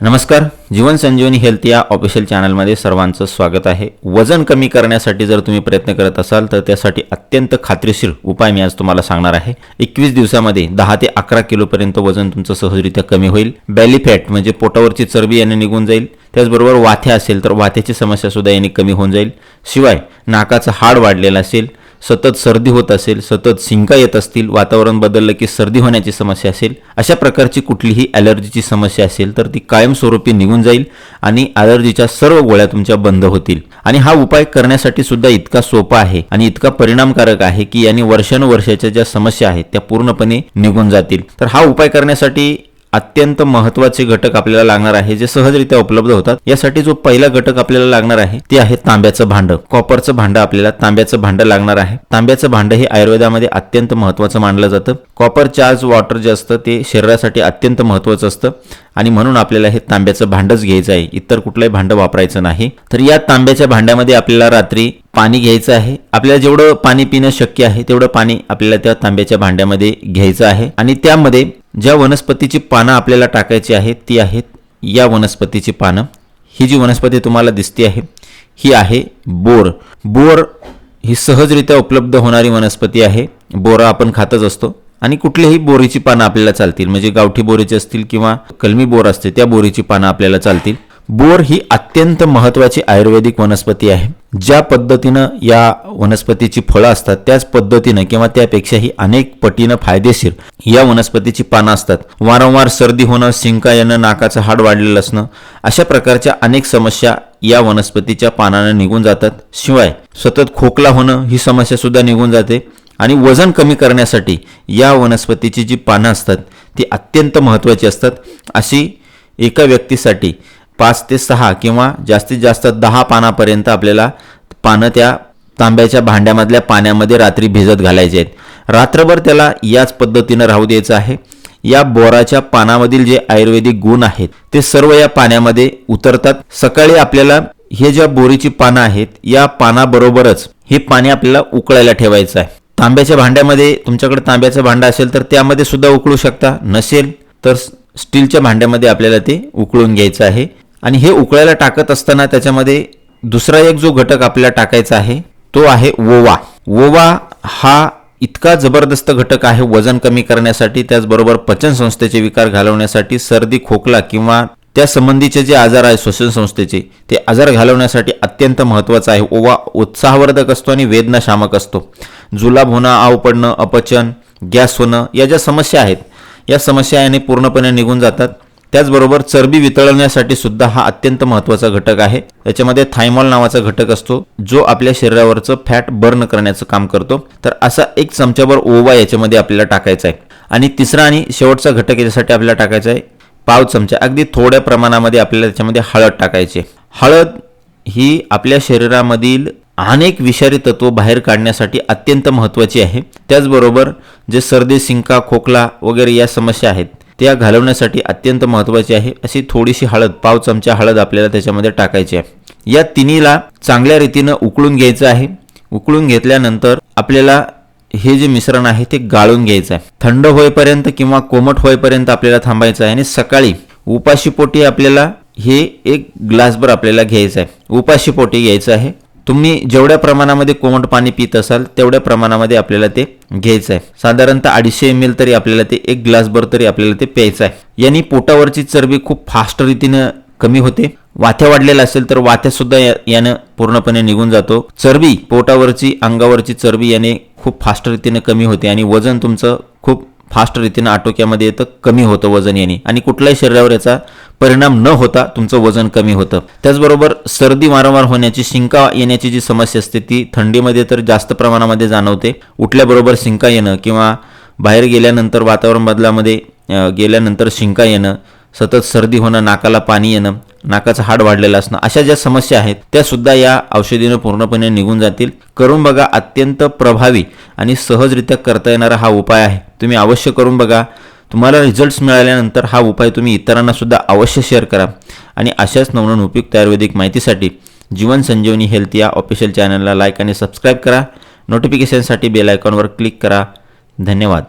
नमस्कार जीवन संजीवनी हेल्थ या ऑफिशियल चॅनलमध्ये सर्वांचं स्वागत आहे. वजन कमी करण्यासाठी जर तुम्ही प्रयत्न करत असाल तर त्यासाठी अत्यंत खात्रीशीर उपाय मी आज तुम्हाला सांगणार आहे. एकवीस दिवसामध्ये दहा ते अकरा किलोपर्यंत वजन तुमचं सहजरित्या कमी होईल. बॅली फॅट म्हणजे पोटावरची चरबी याने निघून जाईल. त्याचबरोबर वाथ्या असेल तर वाथ्याची समस्या सुद्धा याने कमी होऊन जाईल. शिवाय नाकाचं हाड वाढलेलं असेल सतत सर्दी होत असेल सतत शिंका येत असतील वातावरण बदललं की सर्दी होण्याची समस्या असेल अशा प्रकारची कुठलीही ॲलर्जीची समस्या असेल तर ती कायमस्वरूपी निघून जाईल आणि ॲलर्जीच्या सर्व गोळ्या तुमच्या बंद होतील. आणि हा उपाय करण्यासाठी सुद्धा इतका सोपा आहे आणि इतका परिणामकारक आहे की याने वर्षानुवर्षाच्या ज्या समस्या आहेत त्या पूर्णपणे निघून जातील. तर हा उपाय करण्यासाठी अत्यंत महत्त्वाचे घटक आपल्याला लागणार आहे जे सहजरित्या उपलब्ध होतात. यासाठी जो पहिला घटक आपल्याला लागणार आहे ते आहे तांब्याचं भांडं. कॉपरचं भांडं आपल्याला तांब्याचं भांडं लागणार आहे. तांब्याचं भांडं हे आयुर्वेदामध्ये अत्यंत महत्वाचं मानलं जातं. कॉपर चार्ज वॉटर जे असतं ते शरीरासाठी अत्यंत महत्वाचं असतं. आणि म्हणून आपल्याला हे तांब्याचं भांडंच घ्यायचं आहे. इतर कुठलंही भांडं वापरायचं नाही. तर या तांब्याच्या भांड्यामध्ये आपल्याला रात्री पाणी घ्यायचं आहे. आपल्याला जेवढं पाणी पिणं शक्य आहे तेवढं पाणी आपल्याला त्या तांब्याच्या भांड्यामध्ये घ्यायचं आहे. आणि त्यामध्ये ज्या वनस्पतीची पानं आपल्याला टाकायची आहेत ती आहेत या वनस्पतीची पानं. ही जी वनस्पती तुम्हाला दिसते आहे ही आहे बोर. बोर ही सहजरित्या उपलब्ध होणारी वनस्पती आहे. बोरा आपण खातच असतो. आणि कुठल्याही बोरीची पानं आपल्याला चालतील म्हणजे गावठी बोरीची असतील किंवा कलमी बोर असते त्या बोरीची पानं आपल्याला चालतील. बोर ही अत्यंत महत्वाची आयुर्वेदिक वनस्पती आहे. ज्या पद्धतीनं या वनस्पतीची फळं असतात त्याच पद्धतीनं किंवा त्यापेक्षाही अनेक पटीनं फायदेशीर या वनस्पतीची पानं असतात. वारंवार सर्दी होणं शिंका येणं नाकाचं हाड वाढलेलं असणं अशा प्रकारच्या अनेक समस्या या वनस्पतीच्या पानानं निघून जातात. शिवाय सतत खोकला होणं ही समस्या सुद्धा निघून जाते आणि वजन कमी करण्यासाठी या वनस्पतीची जी पानं असतात ती अत्यंत महत्त्वाची असतात. अशी एका व्यक्तीसाठी पाच ते सहा किंवा जास्तीत जास्त दहा पानापर्यंत आपल्याला पानं त्या तांब्याच्या भांड्यामधल्या पाण्यामध्ये रात्री भिजत घालायचे आहेत. रात्रभर त्याला याच पद्धतीनं राहू द्यायचं आहे. या बोराच्या पानामधील जे आयुर्वेदिक गुण आहेत ते सर्व या पाण्यामध्ये उतरतात. सकाळी आपल्याला हे ज्या बोरीची पानं आहेत या पानाबरोबरच हे पाणी आपल्याला उकळायला ठेवायचं आहे. तांब्याच्या भांड्यामध्ये तुमच्याकडे तांब्याचं भांडं असेल तर त्यामध्ये सुद्धा उकळू शकता. नसेल तर स्टीलच्या भांड्यामध्ये आपल्याला ते उकळून घ्यायचं आहे. आणि हे उकळायला टाकत असताना त्याच्यामध्ये दुसरा एक जो घटक आपल्याला टाकायचा आहे तो आहे ओवा. ओवा हा इतका जबरदस्त घटक आहे वजन कमी करण्यासाठी त्याचबरोबर पचन संस्थेचे विकार घालवण्यासाठी सर्दी खोकला किंवा त्या संबंधीचे जे आजार आहे श्वसन संस्थेचे ते आजार घालवण्यासाठी अत्यंत महत्त्वाचा आहे. ओवा उत्साहवर्धक असतो आणि वेदनाशामक असतो. जुलाब होणं आव पडणं अपचन गॅस होणं या ज्या समस्या आहेत या समस्या याने पूर्णपणे निघून जातात. त्याचबरोबर चरबी वितळवण्यासाठी सुद्धा हा अत्यंत महत्त्वाचा घटक आहे. याच्यामध्ये थायमॉल नावाचा घटक असतो जो आपल्या शरीरावरचं फॅट बर्न करण्याचं काम करतो. तर असा एक चमच्याभर ओवा याच्यामध्ये आपल्याला टाकायचा आहे. आणि तिसरा आणि शेवटचा घटक याच्यासाठी आपल्याला टाकायचा आहे पाव चमचा. अगदी थोड्या प्रमाणामध्ये आपल्याला त्याच्यामध्ये हळद टाकायची हळद ही आपल्या शरीरामधील अनेक विषारी तत्व बाहेर काढण्यासाठी अत्यंत महत्त्वाची आहे. त्याचबरोबर जे सर्दी शिंका खोकला वगैरे या समस्या आहेत त्या घालवण्यासाठी अत्यंत महत्त्वाची आहे. अशी थोडीशी हळद पाव चमचा हळद आपल्याला त्याच्यामध्ये टाकायची आहे. या तिन्हीला चांगल्या रीतीनं उकळून घ्यायचं आहे. उकळून घेतल्यानंतर आपल्याला हे जे मिश्रण आहे ते गाळून घ्यायचं आहे. थंड होईपर्यंत किंवा कोमट होईपर्यंत आपल्याला थांबायचं आहे आणि सकाळी उपाशीपोटी आपल्याला हे एक ग्लासभर आपल्याला घ्यायचं आहे. उपाशीपोटी घ्यायचं आहे. तुम्ही जेवढ्या प्रमाणामध्ये कोमट पाणी पित असाल तेवढ्या प्रमाणामध्ये आपल्याला ते घ्यायचं आहे साधारणतः अडीचशे एम एल तरी आपल्याला ते एक ग्लासभर तरी आपल्याला ते प्यायचं आहे यांनी पोटावरची चरबी खूप फास्ट रीतीनं कमी होते. वाथ्या वाढलेल्या असेल तर वाथ्या सुद्धा या- यानं पूर्णपणे निघून जातो. चरबी पोटावरची अंगावरची चरबी याने खूप फास्ट रीतीने कमी होते आणि वजन तुमचं खूप फास्ट रीतीनं आटोक्यामध्ये येतं कमी होतं वजन याने. आणि कुठल्याही शरीरावर याचा परिणाम न होता तुमचं वजन कमी होतं. त्याचबरोबर सर्दी वारंवार होण्याची शिंका येण्याची जी समस्या असते ती थंडीमध्ये तर जास्त प्रमाणामध्ये जाणवते. उठल्याबरोबर शिंका येणं किंवा बाहेर गेल्यानंतर वातावरण बदलामध्ये गेल्यानंतर शिंका येणं सतत सर्दी होणं नाकाला पाणी येणं नाकाचं हाड वाढलेलं असणं अशा ज्या समस्या आहेत त्या सुद्धा या औषधीनं पूर्णपणे निघून जातील. करून बघा अत्यंत प्रभावी आणि सहजरित्या करता येणारा हा उपाय आहे. तुम्ही अवश्य करून बघा. तुम्हाला रिझल्ट्स मिळाल्यानंतर हा उपाय तुम्ही इतरांना सुद्धा अवश्य शेअर करा. आणि अशाच नवनवीन उपयुक्त आयुर्वेदिक माहितीसाठी जीवन संजीवनी हेल्थ या ऑफिशियल चॅनलला लाईक आणि सबस्क्राईब करा. नोटिफिकेशनसाठी बेल आयकॉनवर क्लिक करा. धन्यवाद.